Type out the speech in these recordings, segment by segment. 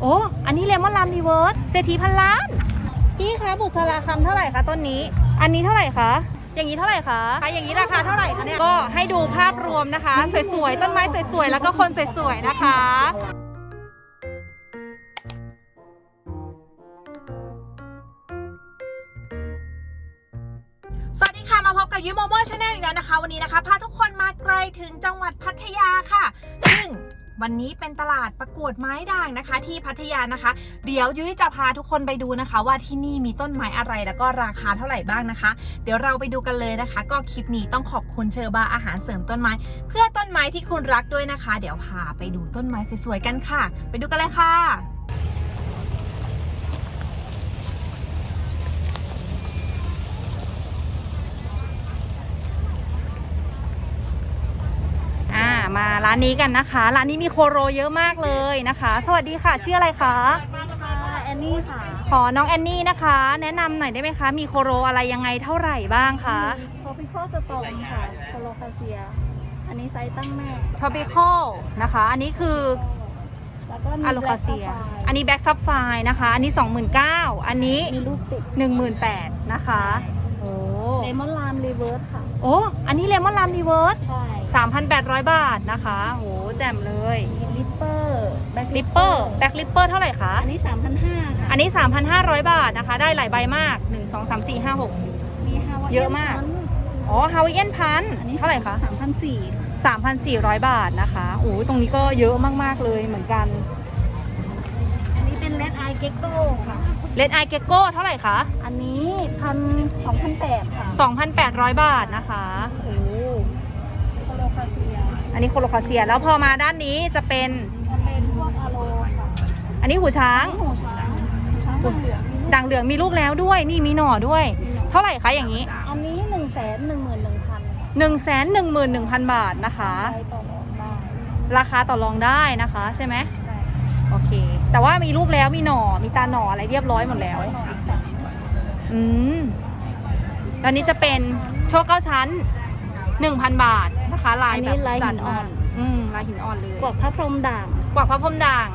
โอ้ อันนี้เลมอนลามรีเวิร์สเศรษฐีพันล้าน พี่คะบุษราคำเท่าไหร่คะต้นนี้ อันนี้เท่าไหร่คะ อย่างนี้เท่าไหร่คะคะ อย่างนี้ราคาเท่าไหร่คะเนี่ย ก็ให้ดูภาพรวมนะคะ สวยๆ ต้นไม้สวยๆ แล้วก็คนสวยๆ นะคะสวัสดีค่ะ มาพบกับยูโมโมชาแนลอีกแล้วนะคะ วันนี้นะคะ พาทุกคนมาไกลถึงจังหวัดพัทยาค่ะ ซึ่ง วันนี้เป็นตลาดประกวดไม้ด่างนะคะ ที่พัทยานะคะ เดี๋ยวยุ้ยจะพาทุกคนไปดูนะคะ ว่าที่นี่มีต้นไม้อะไรแล้วก็ราคาเท่าไหร่บ้างนะคะ เดี๋ยวเราไปดูกันเลยนะคะ ก็คลิปนี้ต้องขอบคุณเชอร์บาอาหารเสริมต้นไม้ เพื่อต้นไม้ที่คุณรักด้วยนะคะ เดี๋ยวพาไปดูต้นไม้สวยๆกันค่ะ ไปดูกันเลยค่ะ อ่า มาร้านนี้กันนะคะ ร้านนี้มีโคโรเยอะมากเลยนะคะ สวัสดีค่ะ ชื่ออะไรคะค่ะแอนนี่ค่ะ ขอน้องแอนนี่นะคะ แนะนำหน่อยได้ไหมคะ มีโคโรอะไรยังไงเท่าไหร่บ้างคะ โทปิคอสตอมค่ะโคโลคาเซีย อันนี้ไซส์ตั้งแม่ tropical นะคะ อันนี้คือแล้วก็มีอะโลคาเซียแบล็คอันนี้แบ็กซับไฟนะคะ อันนี้ 29,000อันนี้ มีลูกติด18,000นะคะ โอ้เลมอนลามรีเวิร์สค่ะ โอ้ อันนี้เลมอนลามรีเวิร์สใช่3,800 บาทนะคะโอ้แจ่มเลยมีลิปเปอร์แบ็คลิปเปอร์แบ็กลิปเปอร์เท่าไหร่คะ อันนี้ 3,500ค่ะอันนี้ 3,500 บาทนะคะ ได้หลายใบมาก 1 2 3 4 5 6มีฮาวายเยอะมาก อ๋อฮาวายเอียนพันอันนี้เท่าไหร่คะ 3,400 3,400 บาทนะคะโอ้ตรงนี้ก็เยอะมากๆเลยเหมือนกัน อันนี้เป็นเลดไอเกโก้ค่ะ เลดไอเกโก้เท่าไหร่คะ อันนี้พันสองพันแปดค่ะ2,800 บาทนะคะ โอ้โคโลคาเซียอันนี้โคโลคาเซียแล้วพอมาด้านนี้จะเป็น จะเป็นพวกอะโลค่ะอันนี้หูช้างอันนี้หูช้างช้างเหลืองด่างเหลืองมีลูกแล้วด้วย นี่มีหน่อด้วย เท่าไหร่คะอย่างนี้ อันนี้หนึ่งแสนหนึ่งหมื่นหนึ่งพัน1 1 1 0 0 0 บาทนะคะ ไปต่อรองได้ราคาต่อรองได้นะคะ ใช่ไหมใช่โอเค แต่ว่ามีลูกแล้วมีหน่อ มีตาหน่ออะไรเรียบร้อยหมดแล้วร้อยหน่ออีกสามอืมแล้วนี้จะเป็นโชคเก้าชั้น1,000บาทนะคะลายแบบจัดมากอืมลายหินอ่อนเลยกวกพระพรหมด่าง กวักพระพรหมด่าง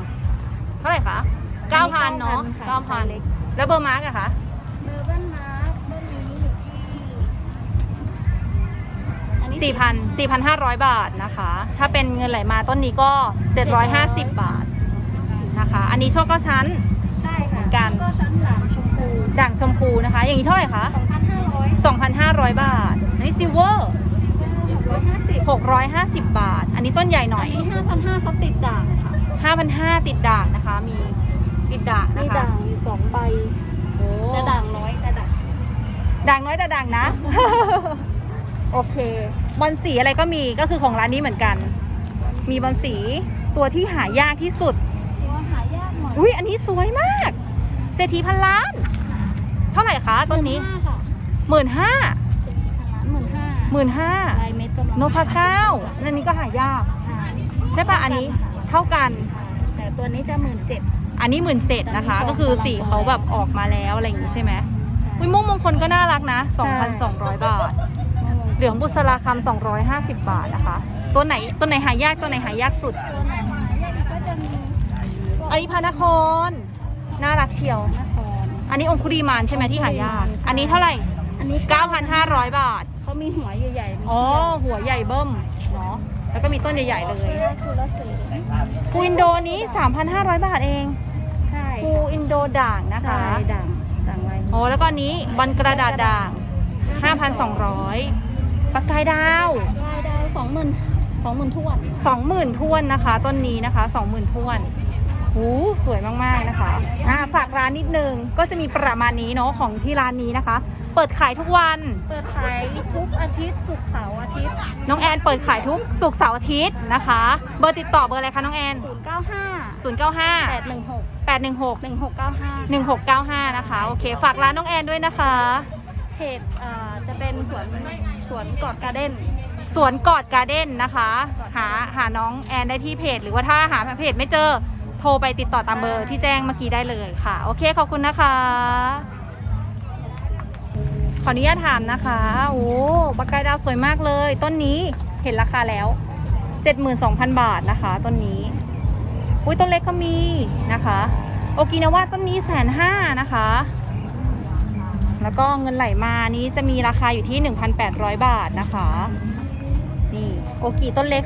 เท่าไหร่คะอันนี้9,000เนาะ9,000ค่ะไซส์เล็ก9,000แล้วเบอร์มาร์กอะคะเบอร์เบิลมาร์คเบอร์นี้อยู่ที่อันนี้4,000 4,500บาทนะคะ ถ้าเป็นเงินไหลมาต้นนี้ก็750บาท นะคะ อันนี้โชคเก้าชั้น ใช่เหมืค่ะอนกัน ก็ชั้นด่างชมพูด่างชมพูนะคะ อย่างนี้เท่าไหร่คะสองพันห้าร้อย2,500 บาท อันนี้ซิลเวอร์หกร้อยห้าสิบ650 บาท อันนี้ต้นใหญ่หน่อัอนยนี้ห้าพันห้าเขาติดด่างค่ะ5,500ติดด่างนะคะ มีติดด่างมีนะคะด่างอยู่สองใบโอ้แต่ด่างน้อยแต่ด่างด่างน้อยแต่ด่างนะ โอเค บอลสีอะไรก็มี ก็คือของร้านนี้เหมือนกัน มีบอลสีตัวที่หายากที่สุด อยอุ้ยอันนี้สวยมาก เศรษฐีพันล้าน เท่าไหร่คะต้นนี้ห้าค่ะหมื่นห้าทางร้านหมื่นห้าหมื่นห้าลายเม็ดกำลังโนพาเก้าอันนี้ก็หายากใช่ใช่ปะอันนี้เท่ากัน แต่ตัวนี้จะหมื่นเจ็ดอันนี้หมื่นเจ็ดนะคะ ก็คือสีเขาแบบออกมาแล้วอะไรอย่างนี้ใช่ไหมอุ้ยม่วงมงคลก็น่ารักนะ 2,200 บาท เหลืองบุษราคำ250 บาทนะคะ ตัวไหนตัวไหนหายากตัวไหนหายากสุด ตัวไหนหายากก็จะมีพวก อันนี้พระนคร น่ารักเชียว นคร อันนี้องคุรีมานใช่ไหมที่หายาก อันนี้เท่าไหร่ อันนี้9,500 บาท เขามีหัวใหญ่ๆมีอ๋อ หัวใหญ่เบิ้มเนาะ แล้วก็มีต้นใหญ่ๆเลยเสื้อสุรเสรีภูอินโดนี้ 3,500 บาทเองใช่ภูอินโดด่างนะคะใช่ด่างด่างลายโอ้แล้วก็อันนี้บันกระดาษด่าง 5,200ปากกายดาวลายดาวสองหมื่นสองหมื่นทวน 20,000ท้วนนะคะ ต้นนี้นะคะ 20,000ท้วน หูสวยมากๆนะคะอ่าฝากร้านนิดนึงก็จะมีประมาณนี้เนาะของที่ร้านนี้นะคะ เปิดขายทุกวัน เปิดขายทุกอาทิตย์ศุกร์เสาร์อาทิตย์ น้องแอนเปิดขายทุกศุกร์เสาร์อาทิตย์นะคะ เบอร์ติดต่อเบอร์อะไรคะน้องแอนศูนย์เก้าห้าแปด095หนึ่งหก816หนึ่งหกเก้าห้า1695 นะคะ โอเค ฝากร้านน้องแอนด้วยนะคะเพจอ่าจะเป็นสวนสวนกอดการ์เด้น สวนกอดการ์เด้นนะคะ หาหาน้องแอนได้ที่เพจ หรือว่าถ้าหาเพจไม่เจอ โทรไปติดต่อตามเบอร์ที่แจ้งเมื่อกี้ได้เลยค่ะ โอเคขอบคุณนะคะ ขออนุญาตถามนะคะ โอ้ปากกายดาวสวยมากเลย ต้นนี้เห็นราคาแล้ว 72,000 บาทนะคะ ต้นนี้อุ้ยต้นเล็กก็มีนะคะ โอกินาวาต้นนี้แสนห้านะคะ แล้วก็เงินไหลมานี้จะมีราคาอยู่ที่ 1,800 บาทนะคะ นี่โอกิต้นเล็ก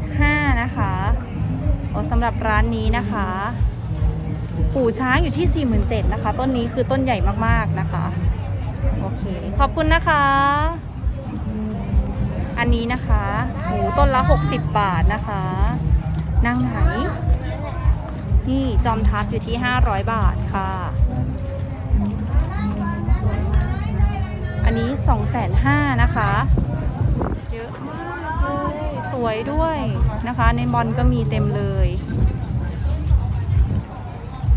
35,000นะคะ สำหรับร้านนี้นะคะ ปู่ช้างอยู่ที่ 47,000นะคะ ต้นนี้คือต้นใหญ่มากๆนะคะ โอเค ขอบคุณนะคะ อันนี้นะคะหมูต้นละ 60 บาทนะคะ นางไหน นี่จอมทัพอยู่ที่ 500 บาทค่ะ อันนี้ 2,500 นะคะ เยอะมากเลย ส วยด้วยนะคะ ในบอลก็มีเต็มเลย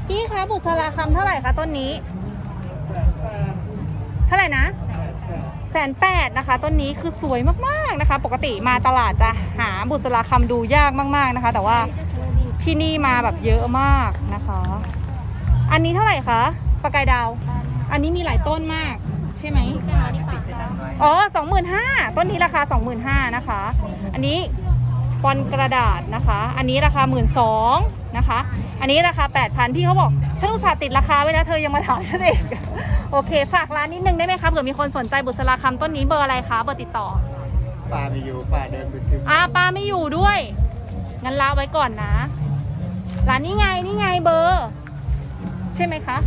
พี่คะบุษราคำเท่าไหร่คะต้นนี้ เท่าไหร่นะแสนแปดนะคะต้นนี้คือสวยมากๆนะคะ ปกติมาตลาดจะหาบุษราคำดูยากมากๆนะคะ แต่ว่าที่นี่มาแบบเยอะมากนะคะ อันนี้เท่าไหร่คะปากกายดาว อันนี้มีหลายต้นมาก ใช่ไหมอ๋อสองหมื่นห้าต้นนี้ราคาสองหมื่นห้านะคะ อันนี้ปอนกระดาษนะคะ อันนี้ราคาหมื่นสองนะคะ อันนี้ราคาแปดพันพี่เขาบอกฉันอุตส่าห์ติดราคาไว้นะเธอยังมาถามฉันเองโอเค ฝากร้านนิดนึงได้ไหมคะเผื่อมีคนสนใจบุษราคำต้นนี้เบอร์อะไรคะเบอร์ติดต่อป่าไม่อยู่ป่าเดินไปถึงอ่าป้าไม่อยู่ด้วยงั้นลาไว้ก่อนนะ ร้านนี้ไงนี่ไงเบอร์ ใช่ไหมคะ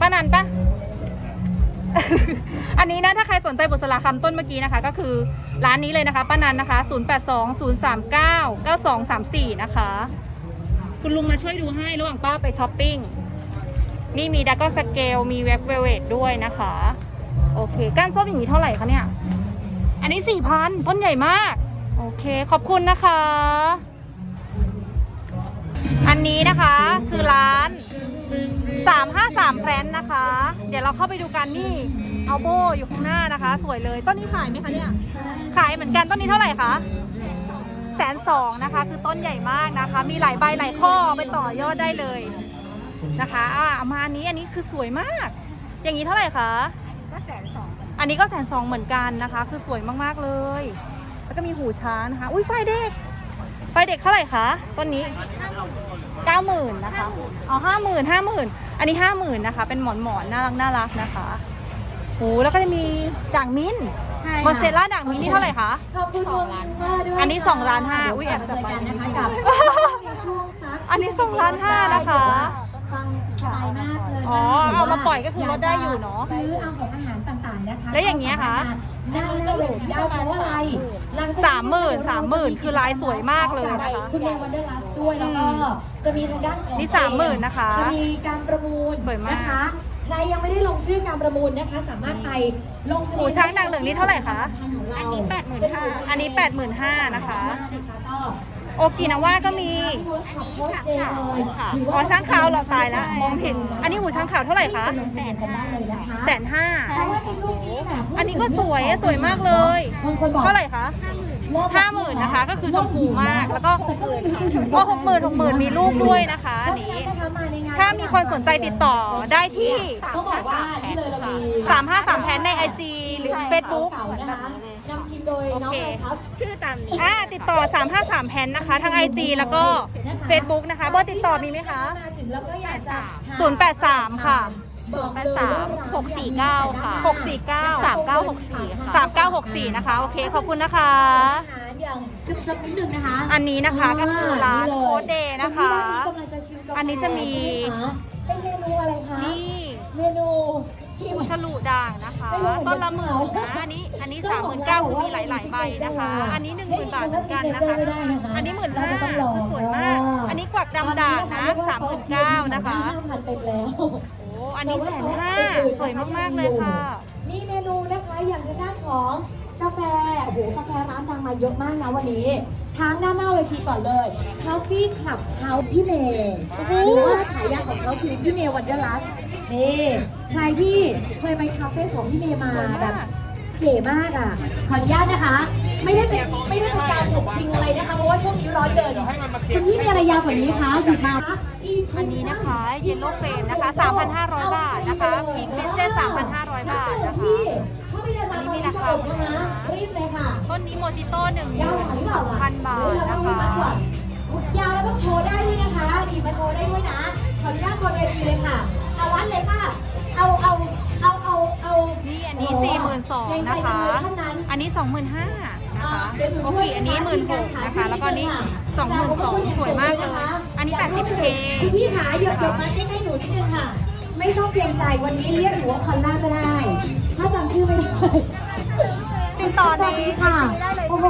ป้านันปะ อันนี้นะถ้าใครสนใจบุษราคำต้นเมื่อกี้นะคะ ก็คือร้านนี้เลยนะคะป้านันนะคะ 0820399234 นะคะ คุณลุงมาช่วยดูให้ระหว่างป้าไปช้อปปิ้ง นี่มีดักก็สเกลมีเว็บเวทด้วยนะคะ โอเค ก้านส้มอย่างนี้เท่าไหร่คะเนี่ย อันนี้สี่พันต้นใหญ่มาก โอเค ขอบคุณนะคะ อันนี้นะคะคือร้าน 353แพรนนะคะ เดี๋ยวเราเข้าไปดูกันนี่เอาโบอยู่ข้างหน้านะคะ สวยเลย ต้นนี้ขายไหมคะเนี่ย ขายเหมือนกันต้นนี้เท่าไหร่คะแสนสองนะคะ คือต้นใหญ่มากนะคะ มีหลายใบหลายข้อไปต่อยอดได้เลยนะคะอ่าเอามาอันนี้อันนี้คือสวยมาก อย่างนี้เท่าไหร่คะก็แสนสองอันนี้ก็แสนสองเหมือนกันนะคะ คือสวยมากๆเลย แล้วก็มีหูช้างนะคะ อุ้ยไฟเด็ก ไฟเด็กเท่าไหร่คะต้นนี้เก้าหมื่นนะคะอ๋อห้าหมื่นห้าหมื่นอันนี้ห้าหมื่นนะคะ เป็นหมอนหมอนๆน่ารักน่ารักนะคะโอ้แล้วก็จะมีด่างมิ้นท์ใช่มอนเซล่าด่างมิ้นท์นี่เท่าไหร่คะขอบคุณวงลิงเวอร์ด้วยอันนี้สองล้านห้าอุ๊ยแอบเจจับอไปกันนะคะกับในช่วงซักอันนี้สองล้านห้านะคะฟังสบายมากเลยอ๋อเอามาปล่อยก็คือลดได้อยู่เนอะซื้อเอาของอาหารต่างๆนะคะแล้วอย่างเงี้ยคะ นั่งหน้าเวทีได้เพราะว่าอะไรหลังจากสามหมื่นสามหมื่นคือลายสวยมากเลยนะคะคุณเมย์วันเดอร์ลัสด้วยแล้วก็จะมีทางด้านของนี่30,000นะคะจะมีการประมูลสวยมากนะคะใครยังไม่ได้ลงชื่อการประมูลนะคะ สามารถไปลงทะหูเบียนช้างด่างเหลืองนี่เท่าไหร่คะอันนี้แปดหมื่นห้าอันนี้แปดหมื่นห้านะคะก็ โอกินาว่าก็มีอ๋อช้างขาวเหราตายแล้วมองเห็น อันนี้หูช้างขาวเท่าไหร่คะแสนกันได้เลยนะคะแสนห้าแต่ว่าในช่วงนี้แบบอันนี้ก็สวยอะสวยมากเลยบางคนบอกเท่าไหร่คะเลิกห้าหมื่นนะคะ ก็คือชมพูมากแล้วก็ก็หกหมื่นหกหมื่นมีลูกด้วยนะคะอันนี้ถ้ามีคนสนใจติดต่อได้ที่ต้องบอกว่าที่เลยเรามี353แพนใน IG หรือ Facebook เก่านะคะนำทีม โดยน้องอะไรครับ ชื่อตามนี้อ่าติดต่อ 353 แพนนะคะ ทั้ง IG แล้วก็ Facebook นะคะเบอร์ติดต่อมีไหมคะ มาถึงแล้วก็อยากจะ083 ค่ะ บอกเลยว่าร้าน649ค่ะ649 3964ค่ะ 3964 นะคะ โอเค ขอบคุณนะคะ อาหารอย่างจุ๊บจับนิดนึงนะคะอันนี้นะคะก็คือร้านโคดเดย์นะคะกำลังจะชิมกาแฟอันนี้จะมี ใช่ไหคะเป็นเมนูอะไรคะ นี่ เมนูที่หู ฉลุด่างนะคะ ต้นละหมื่นนะอันนี้อันนี้สามหมื่นเก้าคือมีหลายๆใบนะคะ อันนี้หนึ่งหมื่นบาทเหมือนกันนะคะ อันนี้หมื่นห้าคือสวยมาก อันนี้กวักดำด่างนะสามหมื่นเก้านะคะห้าพันเต็มแล้วโอ้อันนี้แสนห้าสวยมากๆเลยค่ะ มีเมนูนะคะอย่างทางด้านของกาแฟโอ้โหกาแฟร้านดังมาเยอะมากนะวันนี้ทางด้านหน้าเวทีก่อนเลย Coffee Club House พี่เมย์หรือว่าฉายาของเขาคือพี่เมย์วันเดอร์ลัส นี่ใครที่เคยไปคาเฟ่ของพี่เมย์มาแบบเก๋มากอะ ขออนุญาตนะคะ ไม่ได้เป็นไม่ได้เป็นการฉกชิงอะไรนะคะ เพราะว่าช่วงนี้ร้อนเกินคุณพี่มีอะไรยาวกว่านี้คะหยิบมาอันนี้นะคะเยลโล่เฟรมนะคะ 3,500 บาทนะคะพิงค์เพนเซ่3,500 บาทนะคะถ้าไม่ได้รับตอนนี้ก็อบนะคะรีบเลยค่ะต้นนี้โมจิโต้หนึ่งยาวหน่อยหรือเปล่าอะพันบาทเดี๋ยวเรานะต้องมีคะมัดก่อนยาวแล้วต้องโชว์ได้ด้วยนะคะดีมาโชว์ได้ด้วยนะขออนุญาตบนเวทีเลยค่ะ เอาวัดเลยค่ะ เอาเอาเอาเอาเอานี่อันนี้สี่หมื่นสองนะคะเท่านั้นอันนี้สองหมื่นห้านะอ่าคะเดี๋ยวหนูโอช่เควยอันนี้หมื่นหกนะคะ แล้วก็อันนี้สองหมื่นสองสวยมากเลยอันนี้แปดสิบเคคุณพี่ขาหยดหยดมาใกล้ๆหนูนิดนึงค่ะ ไม่ต้องเกรงใจวันนี้เรียกหนูว่าคอนล่าก็ได้ ถ้าจำชื่อไม่ได้ติดต่อสในวัสดีค่ะ โอ้โห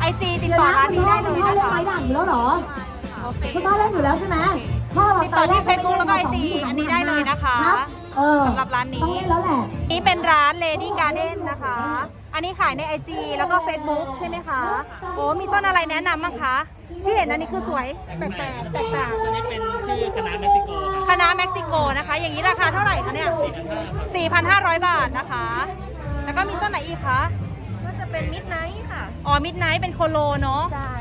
ไอจีติดต่อร้านนี้ได้เลยคุณพ่อนะเล่นคะไม้ด่างอยู่แล้วเหรอโอเคคุณพ่อเล่นอยู่แล้วใช่ไหม พ่อติดต่อที่ Facebook แล้วก็ IG อันนี้ได้เลยนะคะรับเออสำหรับร้านนี้ต้องเล่นแล้วแหละนี่เป็นร้าน Lady Garden นะคะ อันนี้ขายใน IG แล้วก็ Facebook ใช่ไหมคะโอ้มีต้นอะไรแนะนำบ้างคะ ที่เห็นอันนี้คือสวยแปลกๆแตกต่างตัวนี้เป็นชื่อคณะเม็กซิโกครับคณะเม็กซิโกนะคะ อย่างนี้ราคาเท่าไหร่คะเนี่ย 4,500 บาทนะคะ แล้วก็มีต้นไหนอีกคะ ก็จะเป็นมิดไนท์ค่ะ อ๋อมิดไนท์เป็นโคโลเนาะใช่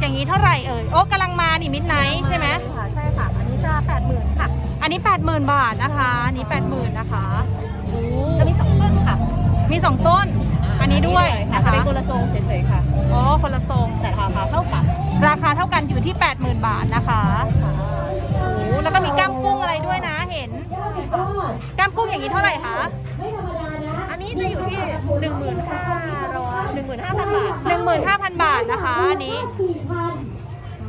อย่างนี้เท่าไหร่เอ่ยโอ้กำลังมานี่มิดไนท์ใช่ไหมค่ะใช่ค่ะ อันนี้จะแปดหมื่นค่ะ อันนี้ 80,000 บาทนะคะอันนี้ 80,000นะคะโอ้จะมีสองต้นค่ะมีสองต้น อันนี้ด้วยค่ะนะจะคะเป็นคนละทรงเฉยๆค่ะ อ๋อคนละทรง แต่ราคาเท่ากันราคาเท่ากันอยู่ที่ 80,000 บาทนะคะโอ้แล้วก็มีก้ามกุ้งอะไรด้วยนะเห็นก้ามกุ้งอย่างนี้เท่าไหร่คะไม่ธรรมดา นะอันนี้จะอยู่ที่หนึ่งหมื่นห้าร้อยหนึ่งหมื่นห้าพันบาท15,000 บาทนะคะ อันนี้สี่พัน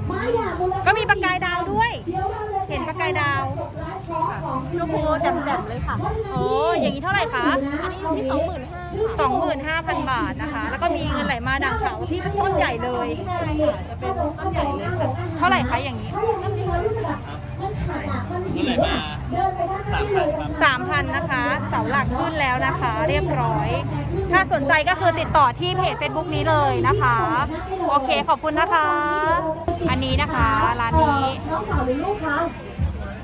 ไม้ด่างมูลค่าก็มีปากกายดาวด้วยเดี๋ยวเราเลยเห็นปากกายดาวร้านของของชมพูแจ่มๆเลยค่ะโอ้อย่างนี้เท่าไหร่คะ อันนี้อยู่ที่สองหมื่นห้า25,000 บาทนะคะ แล้วก็มีเงินไหลมาด่างขาวที่ต้นใหญ่เลย ใช่ค่ะจะเป็นต้นใหญ่เลยค่ะ เท่าไหร่คะอย่างนี้ถ้ายังไม่มีความรู้สึกแบบมันขาดอะมัน เมื่อไหร่มาเดินไปด้านหน้าได้เลย3,000 นะคะ เสาหลักขึ้นแล้วนะคะ เรียบร้อย ถ้าสนใจก็คือติดต่อที่เพจ Facebook นี้เลยนะคะ โอเคขอบคุณนะคะ อันนี้นะคะร้านนี้น้องสาวหรือลูกคะ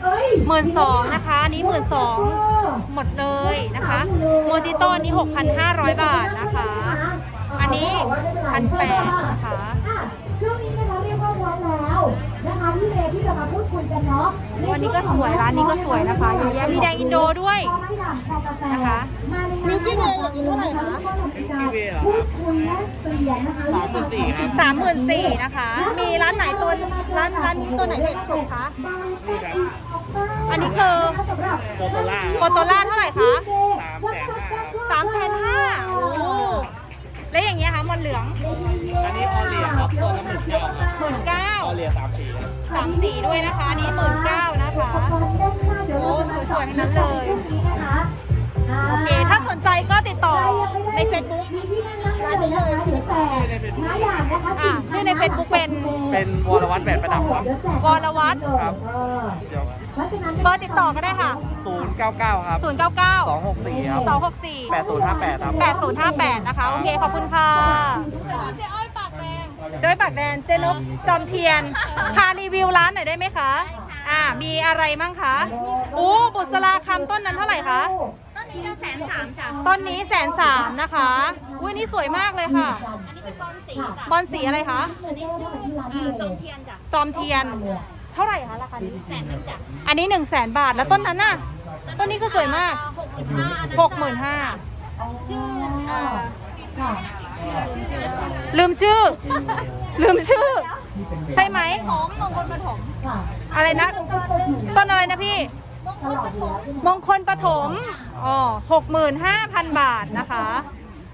เอ้ยหมื่นสองนะคะอันนี้หมื่นสองเออหมดเลยนะคะ โมจิโต้อันนี้6,500 บาทนะคะ อันนี้พันแปดนะคะ พี่เมย์ที่จะมาพูดคุยกันเนาะวันนี้ก็สวยร้านนี้ก็สวยนะคะเยอะแยะมีแดงอินโดด้วยพอไม่ด่างพอกาแฟนะคะมาในงานมิลกี้เวย์อย่างนี้เท่าไหร่คะพูดคุยแลกเปลี่ยนนะคะสามหมื่นสี่ครับสามหมื่นสี่นะคะ มีร้านไหนตัวร้านร้านนี้ตัวไหนเด็ดสุดคะอันนี้คือโตโตล่าโคโตล่าเท่าไหร่คะสามแสนห้าครับสามแสนห้าโอ้แล้วอย่างเงี้ยคะมอนเหลือง อันนี้ออเรียครับตัวละหมื่นเก้าครับหมื่นเก้าออเรียสามสี่ครับ สามสีด้วยนะคะอันนี้หมื่นเก้านะคะโอ้สวยๆทั้งนั้นเลย โอเค ถ้าสนใจก็ติดต่อใน Facebook มีที่นั่งนั่งได้เลยนะคะเดี๋ยวแต่ไม้ด่างนะคะอะชื่อใน Facebook เป็นเป็นวรวัตแบดประดับครับวรวัฒน์ครับเออเดี๋ยวเพราะฉะนั้นเบอร์ติดต่อก็ได้ค่ะศูนย์เก้าเก้าครับ 0 9สอง9หกสี่ครับ2 6 4แปดศูนย์ห้าแปดครับ8058 นะคะ โอเค ขอบคุณค่ะเจ๊อ้อยปากแดงเจ๊อ้อยปากแดงเจนก จอมเทียน พารีวิวร้านหน่อยได้ไหมคะอ่ามีอะไรมั่งคะอู้บุษราคำต้นนั้นเท่าไหร่คะต้นนี้จะแสนสามจ้ะต้นนี้แสนสามนะคะอุ้ยนี่สวยมากเลยค่ะ อันนี้เป็นบอลสีจ้ะบอลสีอะไรคะอันนี้ชื่อตรงเทียนจ้ะจอมเทียน เท่าไหร่คะราคานี้แสนหนึงจ้ะอันนี้1นึ่งแสนบาทแล้วต้นนั้นน่ะ ต้นนี้คือสวยมากหกหมื่นห้าหกหมื่นห้าชื่อเอ่อค่ะลืมชื่อ ลืมชื่อ ใช่ไหมของมงคลปฐมค่ะอะไรนะ ต้นอะไรนะพี่ตลอดอยู่แล้วใช่ไหมมงคลปฐมอ๋อหกหมื่นห้าพันบาทนะคะ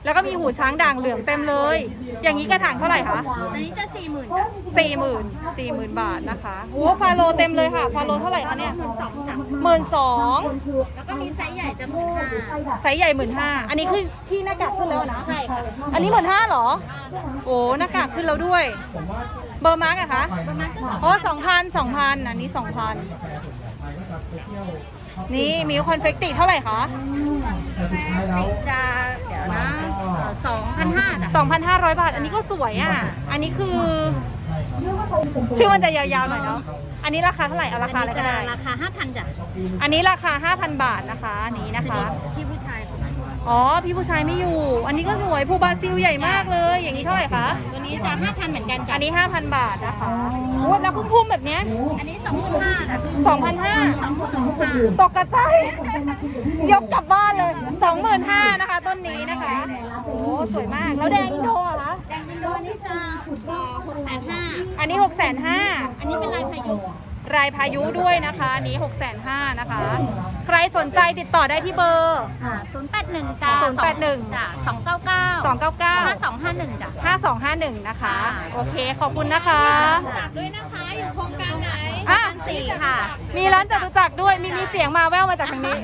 แล้วก็มีหูช้างด่างเหลืองเต็มเลย อย่างนี้กระถางเท่าไหร่คะอันนี้จะสี่หมื่นจ้ะสี่หมื่นสี่หมื่นบาทนะคะโอ้ฟาโลเต็มเลยค่ะ ฟาโลเท่าไหร่คะเนี่ยสองจ้ะหมื่นสองแล้วก็มีไซส์ใหญ่จะหมื่นห้าไซส์ใหญ่หมื่นห้าอันนี้คือที่หน้ากากขึ้นแล้วนะใช่ค่ะอันนี้หมื่นห้าเหรอ โอ้หน้ากากขึ้นแล้วด้วย เบอร์มาร์กอะคะอ๋อสองพันสองพันอันนี้สองพันนี่มิวคอนเฟกติเท่าไหร่คะแม่ติดจะเดี๋ยวนะสองพันห้าจ้ะ2,500บาท อันนี้ก็สวยอะ อันนี้คือ ชื่อมันจะยาวๆหน่อยเนาะ อันนี้ราคาเท่าไหร่ เอาราคาอะไรก็ได้ ราคาห้าพันจ้ะ อันนี้ราคา5,000บาทนะคะอันนี้นะคะ ออ๋อ พี่ผู้ชายไม่อยู่ อันนี้ก็สวยภูบาซิลใหญ่มากเลย อย่างนี้เท่าไหร่คะ ตัวนี้จะห้าพันเหมือนกันจ้ะอันนี้ 5,000 บาทนะคะโอ้แล้วพุ่มๆแบบเนี้ยอันนี้สองพันห้าจ้ะ2,500 สองหมื่นห้าตกกระจาย ยกกลับบ้านเลย 25,000นะคะ ต้นนี้นะคะ โอ้ สวยมาก แล้วแดงอินโดเหรอคะ แดงอินโดนี่จะหกแสนห้าอันนี้ 6,500อันนี้เป็นลายพายุ รายพายุด้วยนะคะอันนี้6,500นะคะ ใครสนใจติดต่อได้ที่เบอร์ ศูนย์แปดหนึ่งจ้า081 จ้าสองเก้าเก้า299ห้าสองห้าหนึ่งจ้ะ5251 นะคะ โอเค ขอบคุณนะคะฝากด้วยนะคะ อยู่โครงการไหนอะ สี่ค่ะ มีร้านจตุจักรด้วย มีมีเสียงมาแว่วมาจากทางนี้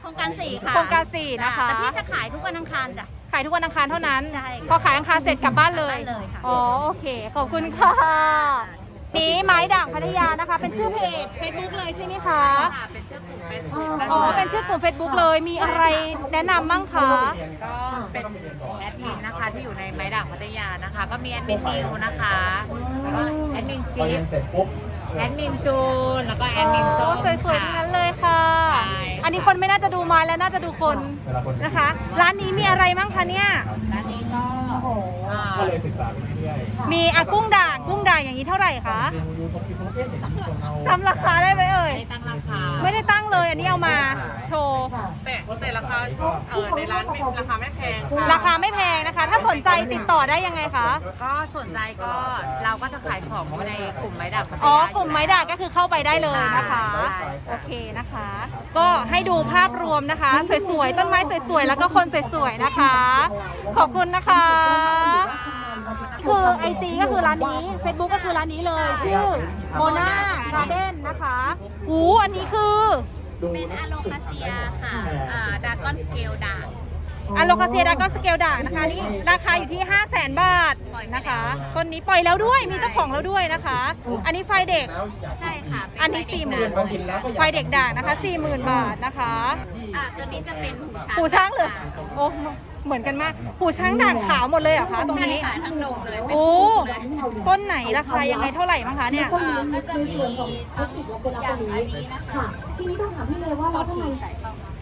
โครงการสี่ค่ะโครงการสี่นะคะ แต่พี่จะขายทุกวันอังคารจ้ะ ขายทุกวันอังคารเท่านั้น ใช่ค่ะพอขายอังคารเสร็จกลับบ้านเลย กลับบ้านเลยค่ะ อ๋อ โอเค ขอบคุณค่ะ นี้ไม้ด่างพัทยานะคะ เป็นชื่อเพจ Facebook เลยใช่ไหมคะค่ะเป็นชื่อกลุ่มเป็นกลุ่มอ๋อเป็นชื่อกลุ่ม Facebook เลยมีอะไรแนะนำบ้างคะก็เป็นแอดมินนะคะที่อยู่ในไม้ด่างพัทยานะคะ ก็มีแอดมินนิวนะคะแล้วก็แอดมินจิ๊บแอดมินจูนแล้วก็แอดมินส้มโอ้สวยๆทั้งนั้นเลยค่ะใช่อันนี้คนไม่น่าจะดูไม้แล้วน่าจะดูคนนะคะ ร้านนี้มีอะไรบ้างคะเนี่ยร้านนี้ก็ อ่าก็เลยศึกษาไปเรื่อยมีอากุ้งด่างกุ้งด่างอย่างนี้เท่าไหร่คะๆดูยูทูบยูทูบเอ๊ะเห็นมีคนเอาจำราคาได้ไหมเอ่ย ไม่ตั้งราคาไม่ได้ตั้งเลยอันนี้เอามาโชว์ แต่แต่ราคาเออในร้านไม่ราคาไม่แพงค่ะราคาไม่แพงนะคะ ถ้าสนใจติดต่อได้ยังไงคะ ก็สนใจก็เราก็จะขายของในกลุ่มไม้ด่างพัทยาอ๋อ กลุ่มไม้ด่างก็คือเข้าไปได้เลยนะคะใช่โอเคนะคะ ก็ให้ดูภาพรวมนะคะ สวยๆ ต้นไม้สวยๆ แล้วก็คนสวยๆ นะคะ ขอบคุณนะคะ คือ IG ก็คือร้านนี้ Facebook ก็คือร้านนี้เลยชื่อโมนาการ์เด้นนะคะหูอันนี้คือดูเป็นอะโลคาเซียค่ะอ่าดากอนสเกลด่าง อะโลคาเซียดากอนสเกลด่างนะคะนี่ราคาอยู่ที่ 5 0 0 0 0 0 บาทนะคะ ต้นนี้ปล่อยแล้วด้วยมีเจ้าของแล้วด้วยนะคะ อันนี้ไฟเด็ก ใช่ค่ะเป็อันนี้ไฟสี่หเด็มื่กนด่างกินแล้วก็อยากไฟเด็กด่างนะคะ40,000บาทนะคะอ่าตัวนี้จะเป็นหูช้างหูช้างเลยค่ะโอ้เหมือนกันมากหูช้างด่างขาวหมดเลยเหรอคะตรงใช่นี้ค่ะทั้งดงเลยเป็นโอ้กลุ่มเลยต้นไหนราคายังไงเท่าไหร่บ้างคะเนี่ย ก็มีในส่วนของเทคนิคและเคล็ดลับตรงนี้ค่ะทีนี้ต้องถามพี่เมย์ว่าแล้วทำไม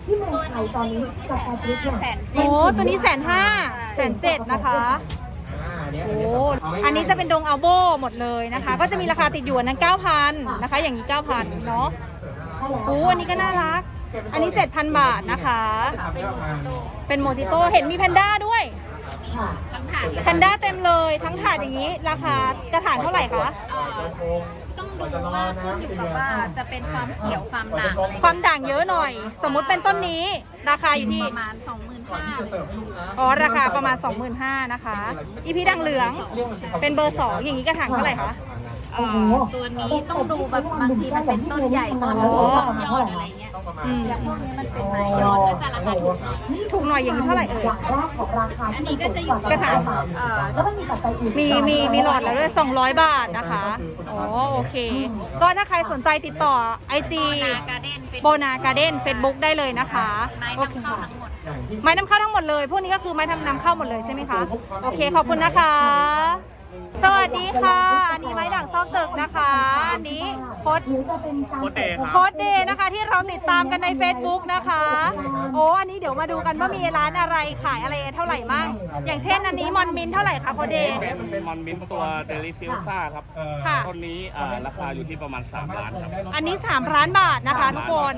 ที่เมืองไทยตอนนี้กาแฟดริปเนี่ยแสนโอ้ตัวนี้แสนห้าแสนเจ็ดนะคะอ่าเนี่ยโอ้อันนี้อันนี้จะเป็นดงอัลโบหมดเลยนะคะ ก็จะมีราคาติดอยู่อันนั้น9,000นะคะ อย่างนี้9,000เนาะได้แล้วโอ้อันนี้ก็น่ารัก อันนี้ 7,000 บาทนะคะ เป็นโมจิโต้เห็นมีแพนด้าด้วยค่ะทั้งถาดแพนด้าเต็มเลยทั้งถาดอย่างนี้ ราคากระถางเท่าไหร่คะ ต้องดูว่าขึ้นอยู่กับว่าจะเป็นความเขียวความด่างอะไรความด่างเยอะหน่อย สมมุติเป็นต้นนี้ราคาอยู่ที่ ประมาณ 25,000เลยอ๋อ ราคาประมาณ 25,000นะคะ อีพีด่างเหลือง เป็นเบอร์ 2 อย่างนี้กระถางเท่าไหร่คะ เอ่อตัวนี้ต้องดูแบบบางทีมันเป็นต้นใหญ่ต้นสูงต้นยอดอะไรเงี้ย อืมอย่างพวกนี้มันเป็นไม้ยอดก็จะราคาถูกถูกหน่อยอย่างนี้เท่าไหร่เอ่ย อย่างแรกของราคาที่มันสูงกว่ากระถางเอ่อแล้วมันมีปัจจัยอื่นมีมีมีหลอดแล้วด้วย200 บาทนะคะอ๋อโอเค ก็ถ้าใครสนใจติดต่อ IG นาการ์เด้นเป็นโบนาการ์เด้นเฟซบุ๊กได้เลยนะคะไม้โอเคนำเข้าทั้งหมดไม้นำเข้าทั้งหมดเลย พวกนี้ก็คือไม้ทำนำเข้าหมดเลยใช่ไหมคะ โอเคขอบคุณนะคะ สวัสดีค่ะ อันนี้ไม้ด่างซอกตึกนะคะอันนี้โพสต์หรือจะเป็นการโคตรเดย์ครับโพสต์เดย์นะคะที่เราติดตามกันใน Facebook นะคะ โอ้อันนี้เดี๋ยวมาดูกันว่ามีร้านอะไรขายอะไรเท่าไหร่มั่งอย่างเช่นอันนี้มอนมินเท่าไหร่คะโพสต์เดย์ เป็นมอนมินตัวเดลิซิลซ่าครับค่ะ ต้นนี้อ่าราคาอยู่ที่ประมาณ 3 ล้านครับ อันนี้ 3 ล้านบาทนะคะทุกคน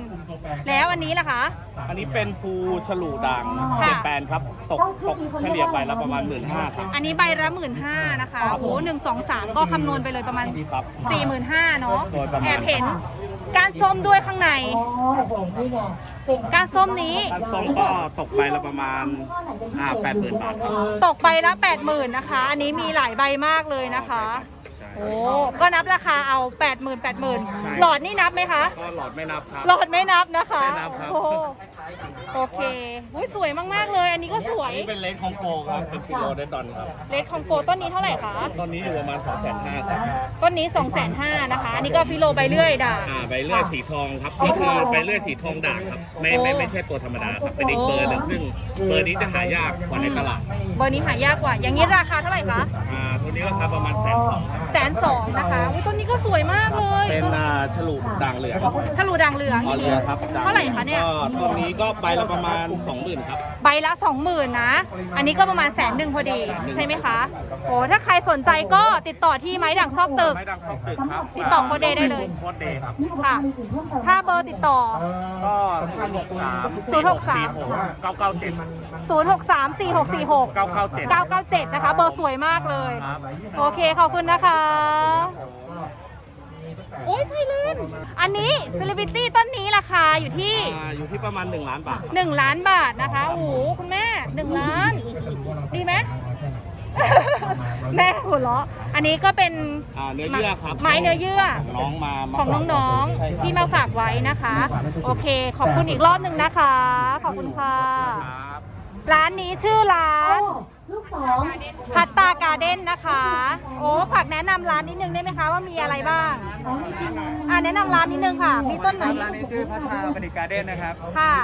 แล้วอันนี้ล่ะคะ อันนี้เป็นภูฉลูด่างค่ะ เจแปนครับ ตกตกเฉลี่ยไปละประมาณ 1 5ื่นครับ อันนี้ใบละหมื่นห้านะคะ โอ้โหหนึ่งสองสามก็คำนวณไปเลยประมาณครับ4 5 0 0 0เนาะโดยประมาณแอบเห็นการส้มด้วยข้างในอ๋อโอ้โหนี่ไงเก่งการส้มนี้ด้านส้มก็ตกใบละประมาณอ่า80,000บาทครับตกใบละ 80,000นะคะ อันนี้มีหลายใบมากเลยนะคะโอ้ก็นับราคาเอา 80,000 80,000หลอดนี่นับไหมคะ ก็หลอดไม่นับครับ หลอดไม่นับนะคะไม่นับครับ โอ้ โอเคอุ้ยสวยมากๆเลย อันนี้ก็สวยอันนี้เป็นเลนของโกครับ เป็นฟิโลเดดอนครับ เลดคองโกต้นนี้เท่าไหร่คะ ต้นนี้อยู่ประมาณ 2 5 0 0 0ครับต้นนี้ 2 5 0 0 0นะคะ อันนี้ก็ฟิโลใบเลื่อยด่าง อ่าใบเลื่อยสีทองครับนี่คือใบเลื่อยสีทองด่างครับ ไม่ไม่ไม่ใช่ตัวธรรมดาครับ เป็นอีกเบอร์หนึ่งซึ่งเบอร์นี้จะหายากกว่าในตลาดเบอร์นี้หายากกว่า อย่างนี้ราคาเท่าไหร่คะอ่าตัวนี้ราคาประมาณแสนสองครับแสนสองนะคะอุ้ยต้นนี้ก็สวยมากเลยเป็นอ่าฉลุด่างเหลืองฉลูด่างเหลืองออเรือครับด่งเท่าไหร่คะเนี่ย ก็ต้นนี้ก็ใบละประมาณ 20,000ครับ ใบละ 20,000 นะ อันนี้ก็ประมาณแสนหนึ่งพอดี ใช่ไหมคะ โอ้ถ้าใครสนใจก็ติดต่อที่ไม้ด่างซอกตึก ไม้ด่างฟอกตึกครับติดต่อโค้ดเดย์ได้เลย โค้ดเดย์ครับค่ะ ถ้าเบอร์ติดต่อ ก็063 063 467 063 4646 997 997 นะคะ เบอร์สวยมากเลย ครับ โอเค ขอบคุณนะคะ โอ้ยไซเลนอันนี้เซเลบริตี้ต้นนี้ราคาอยู่ที่ อ่าอยู่ที่ประมาณ 1 ล้านบาทครับ1 ล้านบาทนะคะโอ้โหคุณแม่ 1 ล้าน ดีไหม แม่หัวเราะอันนี้ก็เป็น อ่าเนื้อเยื่อครับไม้เนื้อเยื่อของน้องมามาของน้องใช่ครับ ๆที่มาฝากไว้นะคะ โอเค ขอบคุณอีกรอบหนึ่งนะคะ ขอบคุณค่ะครับร้านนี้ชื่อร้าน ลูกสองพัตตาการ์เด้นนะคะ โอ้ฝากแนะนำร้านนิดนึงได้ไหมคะว่ามีอะไรบ้างอ่าแนะนำร้านนิดนึงค่ะ มีต้นไหน ร้านนี้ชื่อพัฒนาบริการเด้นนะครับค่ะ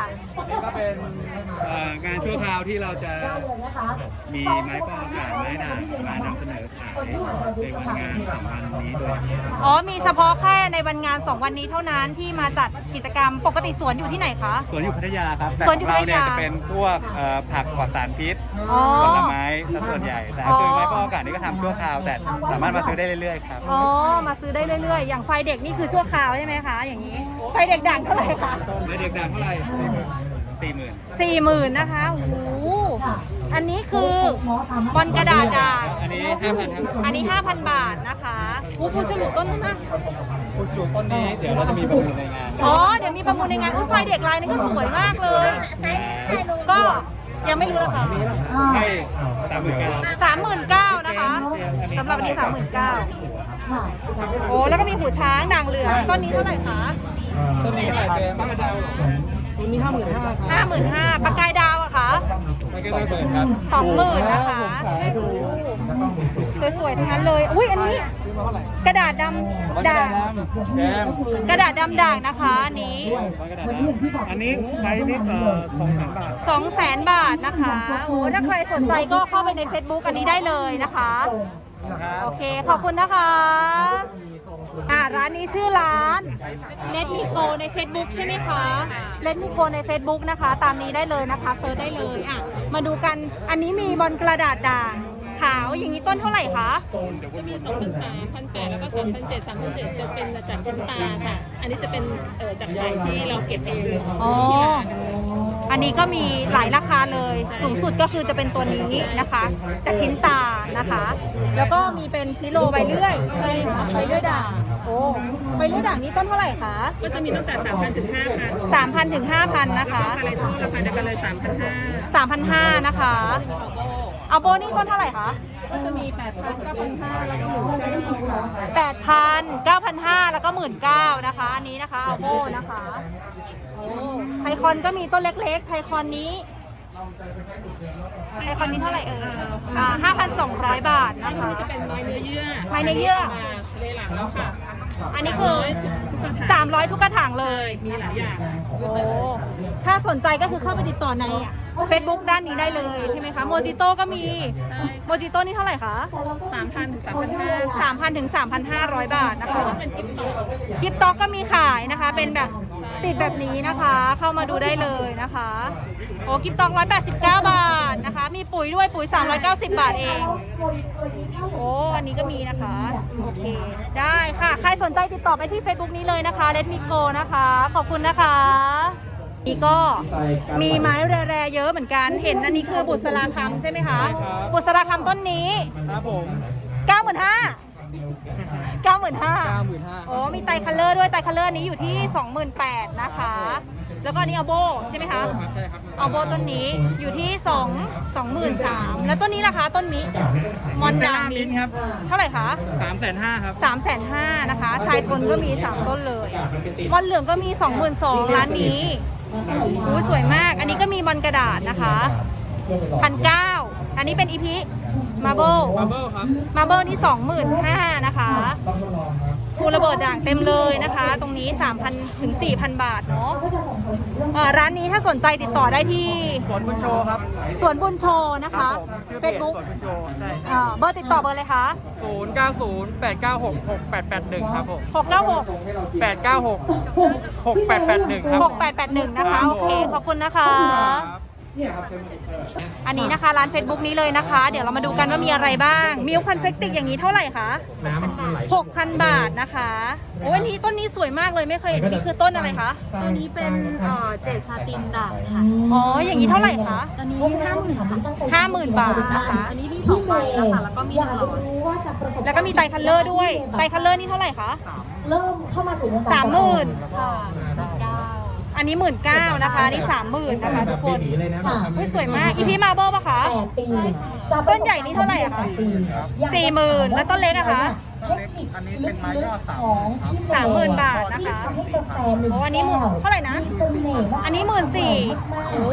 นี่ก็เป็นเอ่องานชั่วคราวที่เราจะได้เลยนะคะมีไม้ป้องกันไม้ด่างมานำเสนอขายในวันงานสองวันนี้ด้วยอ๋อมีเฉพาะแค่ในวันงาน2วันนี้เท่านั้นที่มาจัดกิจกรรมปกติสวนอยู่ที่ไหนคะ สวนอยู่พัทยาครับแต่สวนอยู่ของเราเนี่ยพัทยาจะเป็นพวกเอ่อผักปลอดสารพิษอ๋อ ผลไม้ซะส่วนใหญ่ แต่อ๋อคือไม้ป้องกันนี่ก็ทำชั่วคราวแต่สามารถมาซื้อได้เรื่อยๆครับอ๋อ มาซื้อได้เรื่อยๆ อย่างไฟเด็กนี่คือชั่วคราวใช่ไหมคะ อย่างนี้ ไฟเด็กด่างเท่าไหร่คะ ไม้เด็กด่างเท่าไหร่ สี่หมื่นสี่หมื่นนะคะโอ้โหอันนี้คือบอลกระดาษด่างอันนี้ห้าพันครับอันนี้ 5,000 บาทนะคะอู้ผู้ฉลุต้นนู้นนะผู้ชมต้นนี้เดี๋ยวเราจะมีประมูลในงานอ๋อ เดี๋ยวมีประมูลในงานอุ้ยไฟเด็กลายนี้ก็สวยมากเลย ก็ยังไม่รู้ราคาใช่สามหมื่นเก้าสามหมื่นเก้านะคะสำหรับอันนี้สามหมื่นเก้าค่ะโอ้แล้วก็มีหูช้างด่างเหลืองต้นนี้เท่าไหร่คะต้นนี้เท่าไหร่เจ๊ป้าดาว ต้นนี้ห้าหมื่นห้าครับห้าหมื่นห้าปากกายดาวอะคะไม่ใกล้ๆเลยครับสองหมื่นนะคะสวยๆ ทั้งนั้นเลย อุ้ยอันนี้ กระดาษดำด่าง แจมกระดาษดำด่างนะคะอันนี้อันนี้ใช้นิดเอ่อสองสามบาท2 0 0แสนบาทนะคะ โอ้ถ้าใครสนใจก็เข้าไปใน Facebook อันนี้ได้เลยนะคะ โอเค ขอบคุณนะคะ อ่าร้านนี้ชื่อร้านเลดมิโกใน Facebook ใช่ไหมคะเลดมิโกใน Facebook นะคะ ตามนี้ได้เลยนะคะเซิร์ชได้เลยอะมาดูกันอันนี้มีบอลกระดาษด่าง ขาวอย่างนี้ต้นเท่าไหร่คะจะมี2 3 0 0 0 8แล้วก็3 7 0 0 3 7จะเป็นจากชิ้นตาค่ะ อันนี้จะเป็นเอ่อจากใบที่เราเก็บเองอ๋อ ที่ร้านอันนี้ก็มีหลายราคาเลย สูงสุดก็คือจะเป็นตัวนี้นะคะ จากชิ้นตานะคะ แล้วก็มีเป็นฟิโลใบเลื่อยใช่ค่ะใบเลื่อยด่างโอ้ใบเลื่อยด่างนี้ต้นเท่าไหร่คะก็จะมีตั้งแต่ 3,000ถึง5,000 3,000ถึง5,000 นะคะ อะไรโซ่ราคาเดียวกันเลย3,500 3,500นะคะ เอาโบนี่ต้นเท่าไหร่คะก็จะมี 8,000 9,500แล้วก็หมื่น8,000 9,500แล้วก็19,000นะคะ อันนี้นะคะเอาโบนะคะโอ้ไทคอนก็มีต้นเล็กๆ ไทคอนนี้ไทคอนนี้เท่าไหร่เอ่ยอ่า5,200บาทนะคะ จะเป็นไม้เนื้อเยื่อไม้เนื้อเยื่อ มาเลยหลังแล้วค่ะอันนี้คือ 300 ทุกกระถางเลยมีหลายอย่าง โอ้ ถ้าสนใจก็คือเข้าไปติดต่อใน Facebook ด้านนี้ได้เลยใช่ไหมคะโมจิโต้ก็มีโมจิโต้นี่เท่าไหร่คะ3,000ถึง3,500 3,000ถึง3,500บาทนะคะเป็นกิ๊บต่อกิฟต็อกก็มีขายนะคะ เป็นแบบติดแบบนี้นะคะ เข้ามาดูได้เลยนะคะโอ้กิฟต็อก189บาทนะคะ มีปุ๋ยด้วยปุ๋ย390บาทเองโอ้อันนี้ก็มีนะคะโอเคได้ค่ะ ใครสนใจติดต่อไปที่ Facebook นี้เลยนะคะเลดมิโกนะคะ ขอบคุณนะคะ นี่ก็มีไม้แร่ๆเยอะเหมือนกัน เห็นอันนี้คือบุษราคำใช่ไหมคะ บุษราคำต้นนี้ครับผม95,000 95,000โอ้มีไตรคัลเลอร์ด้วยไตรคัลเลอร์นี้อยู่ที่28,000นะคะ แล้วก็อันนี้อัลโบใช่ไหมคะใช่ครับอัลโบต้นนี้อยู่ที่2 23,000แล้วต้นนี้ล่ะคะต้นมิมอนดามิมิ้นท์ครับ เท่าไหร่คะสามแสนห้าครับ3 5 0 0 0นะคะ ชายทนก็มี3ต้นเลยมอนเหลืองก็มี22,000ร้านนี้ อู้สวยมาก อันนี้ก็มีมอนกระดาษนะคะพันเก้าอันนี้เป็นอีพีมาโบบับเบิ้ลครับมาเบิลนี่25,000นะคะ ภูระเบิดด่างเต็มเลยนะคะ ตรงนี้ 3,000 ถึง 4,000 บาทเนาะก็จะส่งผลถึงเรื่องอ่าร้านนี้ถ้าสนใจติดต่อได้ที่สวนบุญโชว์ครับสวนบุญโชว์นะคะชื่อเพจ Facebook สวนบุญโชว์ใช่อ่าเบอร์ติดต่อเบอร์เลยคะศูนย์เก้าศูนย์แปดเก้าหกหกแปดแปดหนึ่งครับผม696 แปดเก้าหกหกแปดแปดหนึ่งครับ6881 นะคะ โอเค ขอบคุณนะคะ อันนี้นะคะร้าน Facebook นี้เลยนะคะ เดี๋ยวเรามาดูกันว่ามีอะไรบ้าง มิลคอนเฟกติกอย่างนี้เท่าไหร่คะ น้ำมันไหล6,000 บาทนะคะโอ้ยอันนี้ต้นนี้สวยมากเลยไม่เคยเห็นนี่คือต้นอะไรคะตัวนี้เป็นเอ่อเจดซาตินด่างค่ะอ๋ออย่างนี้เท่าไหร่คะ ตัวนี้เพราะฉะนั้นห้าหมื่นบาทนะคะ อันนี้มีสองใบแล้วค่ะแล้วก็มีอยากหลอดรู้ว่าจะประสบแล้วก็มีไตรคัลเลอร์ด้วยไตรคัลเลอร์นี่เท่าไหร่คะ เริ่มเข้ามาสู่วงการสามหมื่นค่ะเก้า อันนี้หมื่นเก้านะคะอันนี่สามหมื่นนะคะทุกคนเลยนะค่ะเฮ้ยสวยมากอีพีมาเบิลปะคะ แปดปี ต้นใหญ่นี่เท่าไหร่อะคะแปดปีสี่หมื่นแล้วต้นเล็กอะคะเทคนิคลึกๆของพี่เมย์สามหมื่นบาทนะคะที่ทำให้กาแฟหนึ่งโอ้อันนี้หมื่นแก้วเท่าไหร่นะมีเสน่ห์มากอันนี้หมื่นสี่มากๆโอ้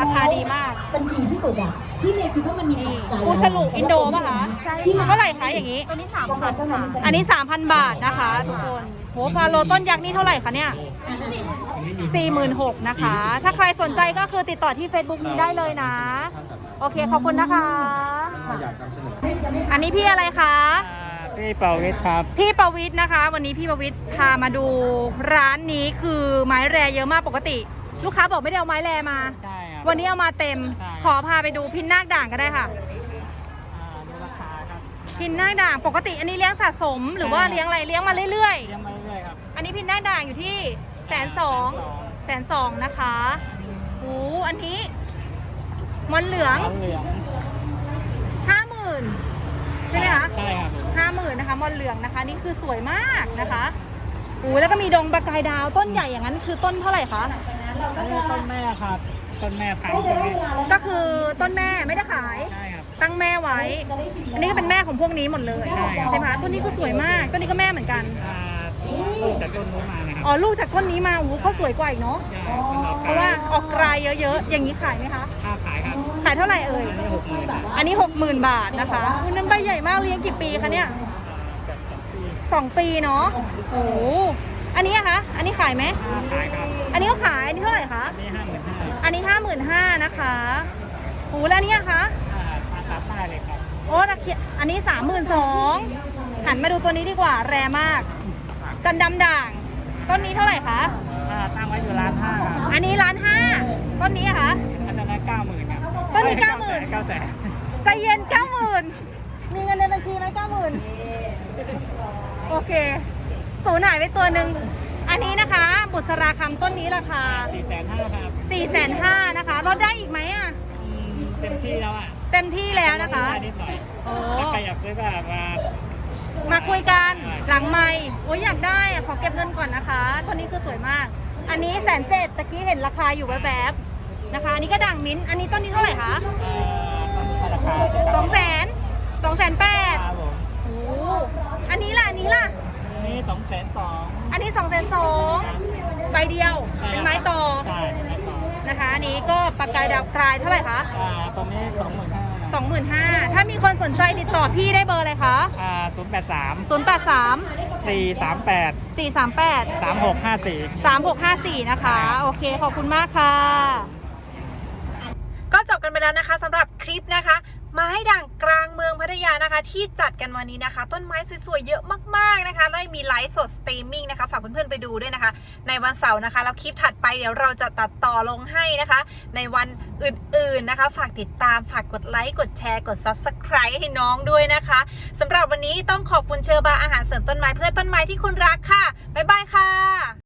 ราคาดีมากมันดีที่สุดอะพี่เมย์คิดว่ามันมีปัจจัยอูฉลุอินโดปะคะที่มาเท่าไหร่คะอย่างนี้ตัวนี้สามกาแฟพันก็มันค่ะมีเสน่ห์อันนี้3,000บาทนะคะทุกคนโหฟาโลต้นยักษ์นี่เท่าไหร่คะเนี่ย46,000นะคะ ถ้าใครสนใจก็คือติดต่อที่ Facebook นี้ได้เลยนะ โอเคขอบคุณนะคะ อันนี้พี่อะไรคะ พี่เป่าวิทย์ครับ พี่ประวิทย์นะคะ วันนี้พี่ประวิทย์พามาดูร้านนี้คือไม้แรเยอะมากปกติ ลูกค้าบอกไม่ได้เอาไม้แรมา ใช่ครับ วันนี้เอามาเต็ม ใช่ ขอพาไปดูพินนาคด่างก็ได้ค่ะดูราคาครับพินนาคด่างปกติอันนี้เลี้ยงสะสมหรือว่าเลี้ยงอะไรเลี้ยงมาเรื่อยเลี้ยงมาเรื่อยๆครับ ๆ อันนี้พินนาคด่างอยู่ที่แสนสองแสนสองนะคะโอ้อันนี้ มอนเหลืองน้ำเหลืองห้าหมื่นใช่ไหมคะใช่ครับห้าหมื่นนะคะมอนเหลืองนะคะ นี่คือสวยมากนะคะโอ้แล้วก็มีดงประกายดาวต้นใหญ่อย่างนั้นคือต้นเท่าไหร่คะอันนี้ต้นแม่ครับต้นแม่พันใกล้ธุ์จะต้นได้แม่เวลาแล้วก็คือต้นแม่ไม่ได้ขายใช่ครับตั้งแม่ไว้จะได้ชิมอันนี้ก็เป็นแม่ของพวกนี้หมดเลยใช่ครับใช่ไหมคะต้นนี้ก็สวยมากต้นนี้ก็แม่เหมือนกันอ่าลูกจากต้นนู้นมานะครับ อ๋อลูกจากต้นนี้มาโอ้โหเขาสวยกว่าอีกเนาะใช่มันออกเพราะว่าออกกลายเยอะๆอย่างนี้ขายไหมคะค่าขายครับขายเท่าไหร่เอ่ย อันนี้หกหมื่นบาทอันนี้ 60,000 บาทนะคะอุ๊ยนั่นใบใหญ่มากเลี้ยงกี่ปีคะเนี่ยสองปีเนาะโอ้โหอันนี้อะคะ อันนี้ขายไหม ค่าขายครับอันนี้ก็ขาย อันนี้เท่าไหร่คะ อันนี้ห้าหมื่นห้าอันนี้ 55,000นะคะโอ้โหแล้วอันนี้อะคะอ่ามาตัดได้เลยครับโอ้ราคาอันนี้ 32,000หันมาดูตัวนี้ดีกว่าแรมาก จันดำด่าง ต้นนี้เท่าไหร่คะ อ่าตั้งไว้อยู่ร้านห้าครับอันนี้ล้านห้าต้นนี้อะคะ อันนั้นเก้าหมื่นครับต้นนี้เก้าแสน90,000เก้าแสนใจเย็นเก้าหมื่นมีเงินในบัญชีไหมเก้าหมื่นโอเค สูญหายไปตัวหนึ่งอันนี้นะคะ บุษราคำต้นนี้ราคาสี่แสนห้าครับ4ี่แสนห้านะคะลดได้อีกไหมอะอืมเต็มที่แล้วอะเต็มที่แล้วนะคะได้นิดหน่อยโอ้ถ้าใครอยากซื้อก็มา มาคุยกันหลังไม่โอ้ยอยากได้อะขอเก็บเงินก่อนนะคะตัวนี้คือสวยมาก อันนี้แสนเจ็ดตะกี้เห็นราคาอยู่แวบๆนะคะ อันนี้ก็ด่างมิ้นท์อันนี้ต้นนี้เท่าไหร่คะเอ่อราคาสองแสนสองแสนแปดครับผมโอ้อันนี้ล่ะอันนี้ล่ะอันนี้สองแสนสองอันนี้2องแสนสองใบเดียวเป็นไม้ต่อใช่ไม่ต่อนะคะอันนี้ก็ปากกายดาวกลายเท่าไหร่คะอ่าตรงนี้สองหมื่นห้า 25,000 ถ้ามีคนสนใจติดต่อพี่ได้เบอร์อะไรคะอ่าศูนย์แปดสาม083 สี่สามแปด438 สามหกห้าสี่ 3654 นะคะ โอเค ขอบคุณมากค่ะ ก็จบกันไปแล้วนะคะสำหรับคลิปนะคะ ไม้ด่างกลางเมืองพัทยานะคะ ที่จัดกันวันนี้นะคะ ต้นไม้สวยๆเยอะมากๆนะคะแล้มีไลฟ์สดสตรีมมิ่งนะคะฝากเพื่อนๆไปดูด้วยนะคะ ในวันเสาร์นะคะแล้วคลิปถัดไปเดี๋ยวเราจะตัดต่อลงให้นะคะ ในวันอื่นๆนะคะ ฝากติดตามฝากกดไลค์กดแชร์กด Subscribe ให้น้องด้วยนะคะสำหรับวันนี้ต้องขอบคุณเชอร์บาร์อาหารเสริมต้นไม้เพื่อต้นไม้ที่คุณรักค่ะบ๊ายบายค่ะ